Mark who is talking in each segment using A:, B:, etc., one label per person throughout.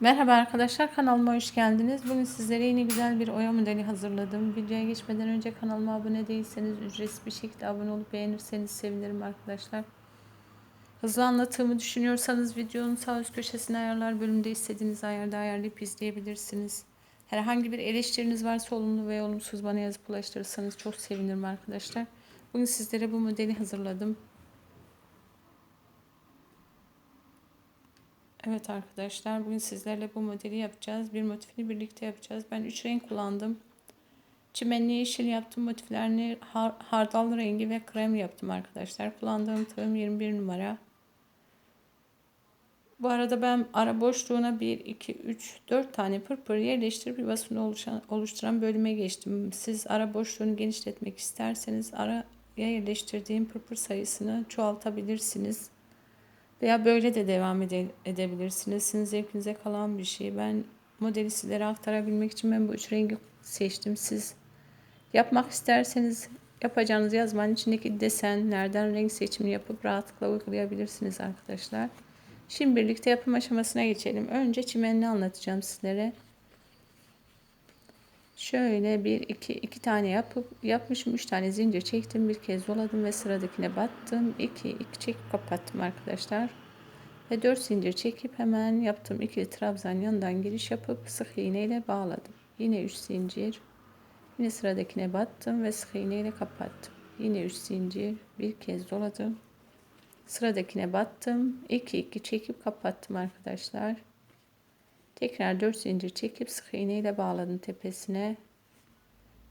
A: Merhaba arkadaşlar kanalıma hoş geldiniz. Bugün sizlere yine güzel bir oya modeli hazırladım. Videoya geçmeden önce kanalıma abone değilseniz ücretsiz bir şekilde abone olup beğenirseniz sevinirim arkadaşlar. Hızlı anlatımı düşünüyorsanız videonun sağ üst köşesine ayarlar bölümünde istediğiniz ayarda ayarlayıp izleyebilirsiniz. Herhangi bir eleştiriniz varsa olumlu ve olumsuz bana yazıp ulaştırırsanız çok sevinirim arkadaşlar. Bugün sizlere bu modeli hazırladım. Evet arkadaşlar bugün sizlerle bu modeli yapacağız. Bir motifini birlikte yapacağız. Ben 3 renk kullandım. Çimenli yeşil yaptım. Motiflerini har hardal rengi ve krem yaptım arkadaşlar. Kullandığım tığım 21 numara. Bu arada ben ara boşluğuna 1, 2, 3, 4 tane pırpır yerleştirip yuvasını oluşturan bölüme geçtim. Siz ara boşluğunu genişletmek isterseniz araya yerleştirdiğim pırpır sayısını çoğaltabilirsiniz. Veya böyle de devam ede edebilirsiniz. Sizin zevkinize kalan bir şey. Ben modeli sizlere aktarabilmek için ben bu üç rengi seçtim. Siz yapmak isterseniz yapacağınız yazmanın içindeki desenlerden renk seçimi yapıp rahatlıkla uygulayabilirsiniz arkadaşlar. Şimdi birlikte yapım aşamasına geçelim. Önce çimenini anlatacağım sizlere. Şöyle bir iki iki tane yapıp yapmışım. Üç tane zincir çektim. Bir kez doladım ve sıradakine battım. İki iki çekip kapattım arkadaşlar. Ve dört zincir çekip hemen yaptım. İkili trabzan yanından giriş yapıp sık iğne ile bağladım. Yine üç zincir. Yine sıradakine battım ve sık iğne ile kapattım. Yine üç zincir. Bir kez doladım. Sıradakine battım. 2 2 çekip kapattım arkadaşlar Tekrar 4 zincir çekip sık iğne ile bağladım tepesine.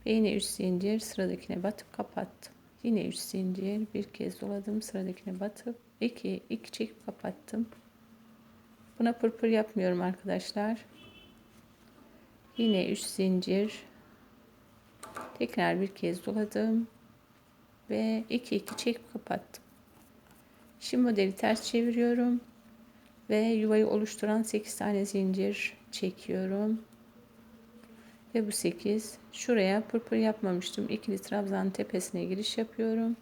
A: Ve yine 3 zincir sıradakine batıp kapattım. Yine 3 zincir bir kez doladım sıradakine batıp 2 2 çekip kapattım. Buna pırpır yapmıyorum arkadaşlar. Yine 3 zincir tekrar bir kez doladım ve 2 2 çekip kapattım. Şimdi modeli ters çeviriyorum ve yuvayı oluşturan 8 tane zincir çekiyorum. Ve bu 8 şuraya pırpır yapmamıştım. İkili trabzan tepesine giriş yapıyorum.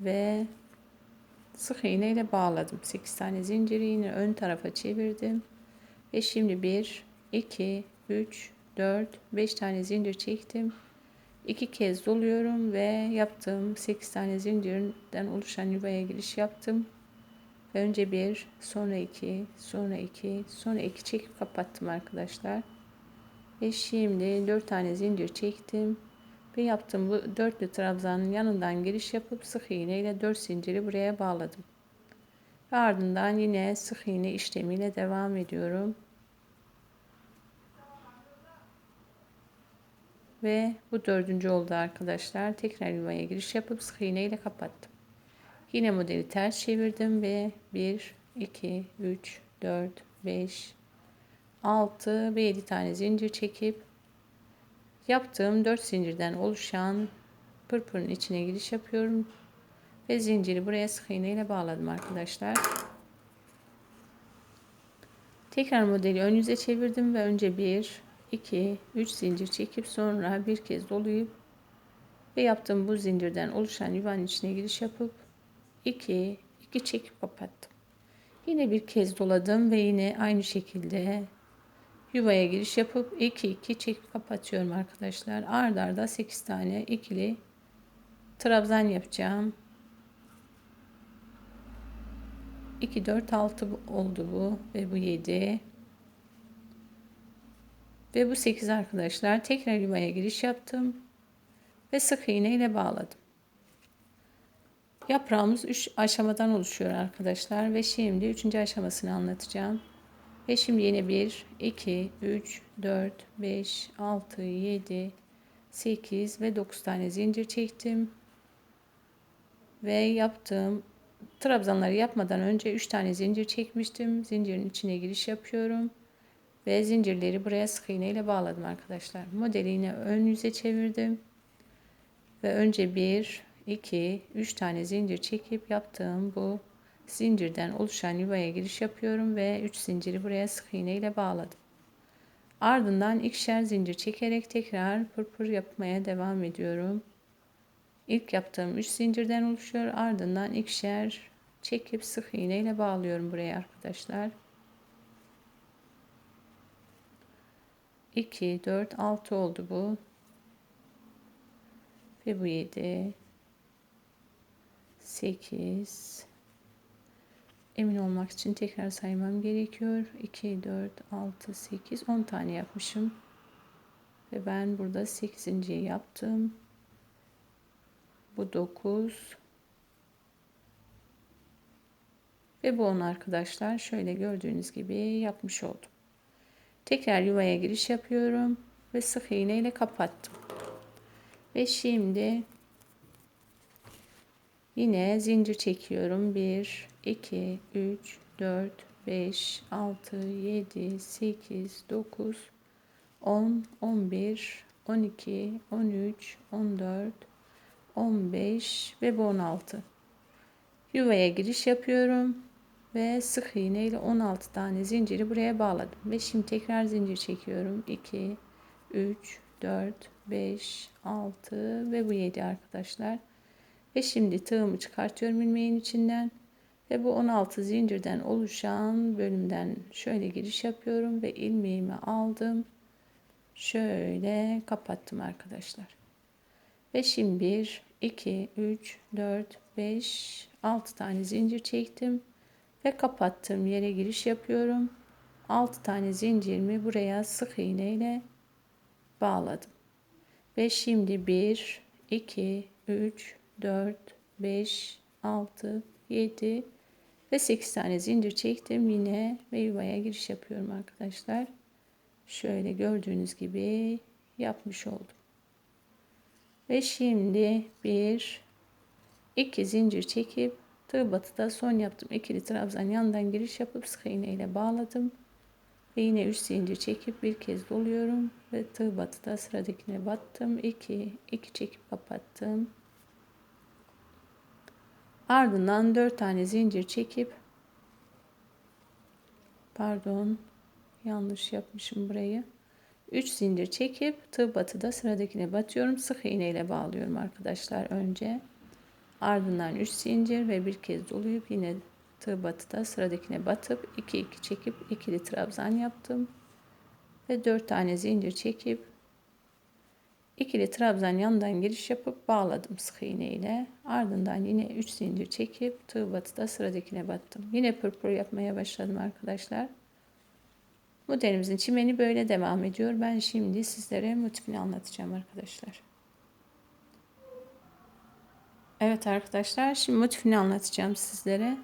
A: Ve sık iğne ile bağladım. 8 tane zinciri yine ön tarafa çevirdim. Ve şimdi 1 2 3 4 5 tane zincir çektim. 2 kez doluyorum ve yaptığım 8 tane zincirden oluşan yuvaya giriş yaptım. Önce bir, sonra iki, sonra iki, sonra iki çekip kapattım arkadaşlar. Ve şimdi dört tane zincir çektim. Ve yaptım bu dörtlü trabzanın yanından giriş yapıp sık iğne ile dört zinciri buraya bağladım. Ve ardından yine sık iğne işlemiyle devam ediyorum. Ve bu dördüncü oldu arkadaşlar. Tekrar yuvaya giriş yapıp sık iğne ile kapattım. Yine modeli ters çevirdim ve 1, 2, 3, 4, 5, 6 ve 7 tane zincir çekip yaptığım 4 zincirden oluşan pırpırın içine giriş yapıyorum. Ve zinciri buraya sık iğne ile bağladım arkadaşlar. Tekrar modeli ön yüze çevirdim ve önce 1, 2, 3 zincir çekip sonra bir kez dolayıp ve yaptığım bu zincirden oluşan yuvanın içine giriş yapıp 2 2 çekip kapattım. Yine bir kez doladım ve yine aynı şekilde yuvaya giriş yapıp 2 2 çekip kapatıyorum arkadaşlar. Ard arda 8 tane ikili trabzan yapacağım. 2 4 6 oldu bu ve bu 7 ve bu 8 arkadaşlar tekrar yuvaya giriş yaptım ve sık iğne ile bağladım. Yaprağımız 3 aşamadan oluşuyor arkadaşlar ve şimdi 3. aşamasını anlatacağım. Ve şimdi yine 1, 2, 3, 4, 5, 6, 7, 8 ve 9 tane zincir çektim. Ve yaptığım trabzanları yapmadan önce 3 tane zincir çekmiştim. Zincirin içine giriş yapıyorum. Ve zincirleri buraya sık iğne ile bağladım arkadaşlar. Modeli yine ön yüze çevirdim. Ve önce 1, 2, 3 tane zincir çekip yaptığım bu zincirden oluşan yuvaya giriş yapıyorum ve 3 zinciri buraya sık iğne ile bağladım. Ardından ikişer zincir çekerek tekrar pırpır yapmaya devam ediyorum. İlk yaptığım 3 zincirden oluşuyor. Ardından ikişer çekip sık iğne ile bağlıyorum buraya arkadaşlar. 2, 4, 6 oldu bu. Ve bu 7, 8, emin olmak için tekrar saymam gerekiyor. 2, 4, 6, 8, 10 tane yapmışım. Ve ben burada 8. yaptım. Bu 9. Ve bu 10 arkadaşlar şöyle gördüğünüz gibi yapmış oldum. Tekrar yuvaya giriş yapıyorum ve sık iğne ile kapattım. Ve şimdi yine zincir çekiyorum. 1 2 3 4 5 6 7 8 9 10 11 12 13 14 15 ve bu 16 yuvaya giriş yapıyorum ve sık iğne ile 16 tane zinciri buraya bağladım ve şimdi tekrar zincir çekiyorum. 2 3 4 5 6 ve bu 7 arkadaşlar ve şimdi tığımı çıkartıyorum ilmeğin içinden ve bu 16 zincirden oluşan bölümden şöyle giriş yapıyorum ve ilmeğimi aldım şöyle kapattım arkadaşlar ve şimdi 1 2 3 4 5 6 tane zincir çektim ve kapattığım yere giriş yapıyorum. 6 tane zincirimi buraya sık iğne ile bağladım. Ve şimdi 1 2 3 4 5 6 7 ve 8 tane zincir çektim yine ve yuvaya giriş yapıyorum arkadaşlar. Şöyle gördüğünüz gibi yapmış oldum. Ve şimdi bir iki zincir çekip tığ batıda son yaptım. ikili trabzan yandan giriş yapıp sık iğne ile bağladım. Ve yine 3 zincir çekip bir kez doluyorum ve tığ batıda sıradakine battım. 2 2 çekip kapattım. Ardından 4 tane zincir çekip pardon yanlış yapmışım burayı. 3 zincir çekip tığ batıda sıradakine batıyorum. Sık iğne ile bağlıyorum arkadaşlar önce. Ardından 3 zincir ve bir kez doluyup yine tığ batıda sıradakine batıp 2 2 çekip ikili trabzan yaptım. Ve 4 tane zincir çekip ikili trabzan yandan giriş yapıp bağladım sık iğne ile. Ardından yine 3 zincir çekip tığ batıda sıradakine battım. Yine pırpır yapmaya başladım arkadaşlar. Modelimizin çimeni böyle devam ediyor. Ben şimdi sizlere motifini anlatacağım arkadaşlar. Evet arkadaşlar şimdi motifini anlatacağım sizlere.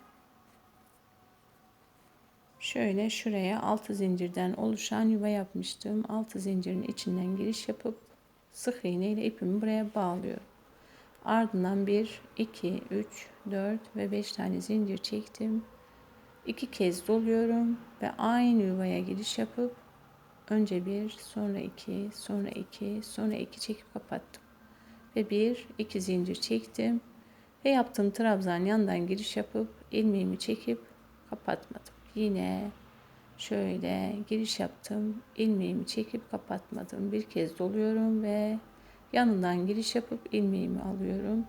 A: Şöyle şuraya 6 zincirden oluşan yuva yapmıştım. 6 zincirin içinden giriş yapıp sık iğne ile ipimi buraya bağlıyorum. Ardından 1, 2, 3, 4 ve 5 tane zincir çektim. 2 kez doluyorum ve aynı yuvaya giriş yapıp önce 1, sonra 2, sonra 2, sonra 2 çekip kapattım. Ve 1, 2 zincir çektim ve yaptığım trabzan yandan giriş yapıp ilmeğimi çekip kapatmadım. Yine şöyle giriş yaptım. ilmeğimi çekip kapatmadım. Bir kez doluyorum ve yanından giriş yapıp ilmeğimi alıyorum.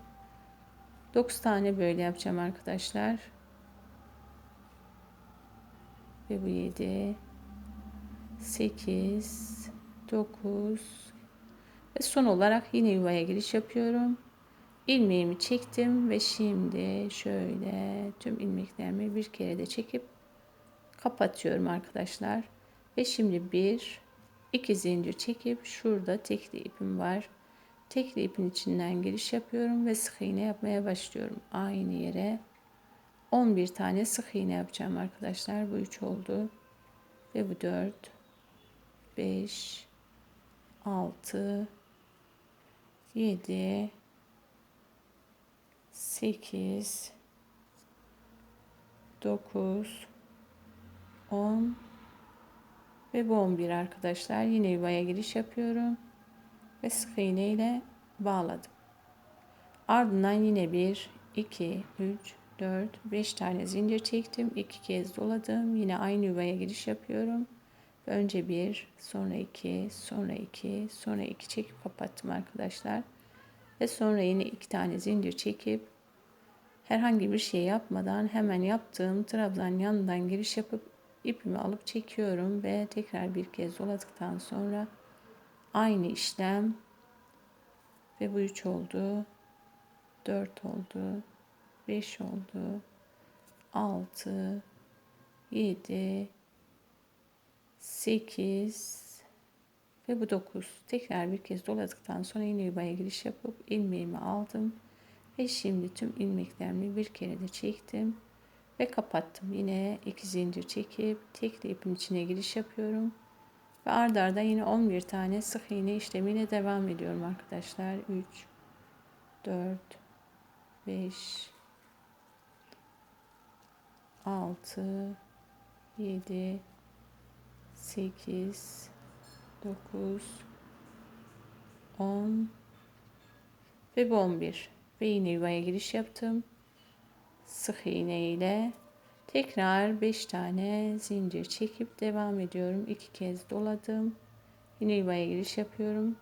A: 9 tane böyle yapacağım arkadaşlar. Ve bu 7 8 9 ve son olarak yine yuvaya giriş yapıyorum ilmeğimi çektim ve şimdi şöyle tüm ilmeklerimi bir kere de çekip kapatıyorum arkadaşlar. Ve şimdi bir iki zincir çekip şurada tekli ipim var. Tekli ipin içinden giriş yapıyorum ve sık iğne yapmaya başlıyorum. Aynı yere 11 tane sık iğne yapacağım arkadaşlar. Bu 3 oldu. Ve bu 4 5 6 7 8 9 10 ve bu 11 arkadaşlar yine yuvaya giriş yapıyorum ve sık iğne ile bağladım. Ardından yine 1 2 3 4 5 tane zincir çektim. 2 kez doladım. Yine aynı yuvaya giriş yapıyorum. Önce 1 sonra 2 sonra 2 sonra 2 çekip kapattım arkadaşlar. Ve sonra yine iki tane zincir çekip herhangi bir şey yapmadan hemen yaptığım trabzan yanından giriş yapıp ipimi alıp çekiyorum ve tekrar bir kez doladıktan sonra aynı işlem ve bu 3 oldu. 4 oldu. 5 oldu. 6 7 8 ve bu 9 tekrar bir kez doladıktan sonra yine yuvaya giriş yapıp ilmeğimi aldım. Ve şimdi tüm ilmeklerimi bir kere de çektim ve kapattım. Yine iki zincir çekip tekli ipin içine giriş yapıyorum. Ve ard arda yine 11 tane sık iğne işlemiyle devam ediyorum arkadaşlar. 3 4 5 6 7 8 9 10 ve bu 11 ve yine yuvaya giriş yaptım sık iğne ile tekrar 5 tane zincir çekip devam ediyorum. İki kez doladım. Yine yuvaya giriş yapıyorum.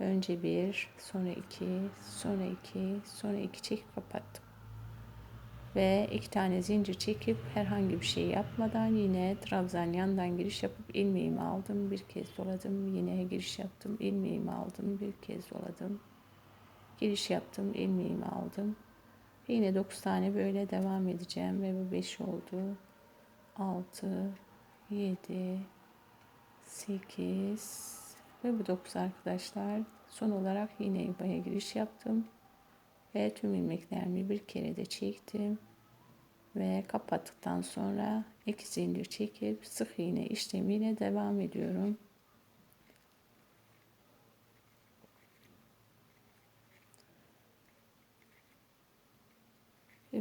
A: Önce bir sonra iki sonra iki sonra iki çekip kapattım. Ve iki tane zincir çekip herhangi bir şey yapmadan yine trabzan yandan giriş yapıp ilmeğimi aldım. Bir kez doladım yine giriş yaptım. İlmeğimi aldım bir kez doladım. Giriş yaptım ilmeğimi aldım yine 9 tane böyle devam edeceğim ve bu 5 oldu 6 7 8 ve bu 9 arkadaşlar son olarak yine yuvaya giriş yaptım ve tüm ilmeklerimi bir kere de çektim ve kapattıktan sonra iki zincir çekip sık iğne işlemiyle devam ediyorum.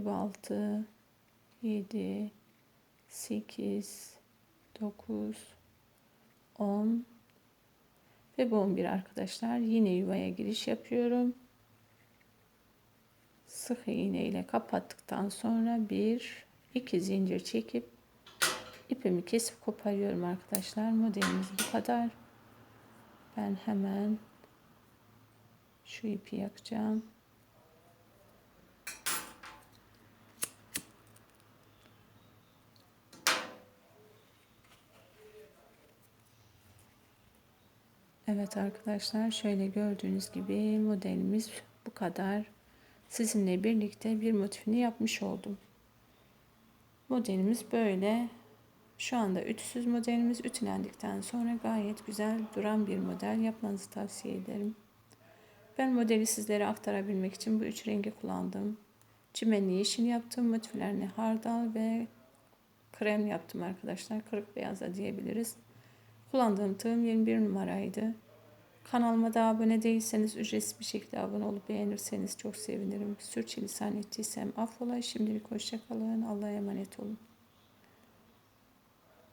A: Ve 6 7 8 9 10 ve bu 11 arkadaşlar yine yuvaya giriş yapıyorum. Sık iğne ile kapattıktan sonra bir iki zincir çekip ipimi kesip koparıyorum arkadaşlar. Modelimiz bu kadar. Ben hemen şu ipi yakacağım Evet arkadaşlar şöyle gördüğünüz gibi modelimiz bu kadar sizinle birlikte bir motifini yapmış oldum. Modelimiz böyle. Şu anda ütüsüz modelimiz ütülendikten sonra gayet güzel duran bir model yapmanızı tavsiye ederim. Ben modeli sizlere aktarabilmek için bu üç rengi kullandım. Çimenli yeşil yaptım. Motiflerini hardal ve krem yaptım arkadaşlar. Kırık beyaz da diyebiliriz. Kullandığım tığım 21 numaraydı. Kanalıma da abone değilseniz ücretsiz bir şekilde abone olup beğenirseniz çok sevinirim. Sürçülisan ettiysem affola. Şimdilik hoşçakalın. Allah'a emanet olun.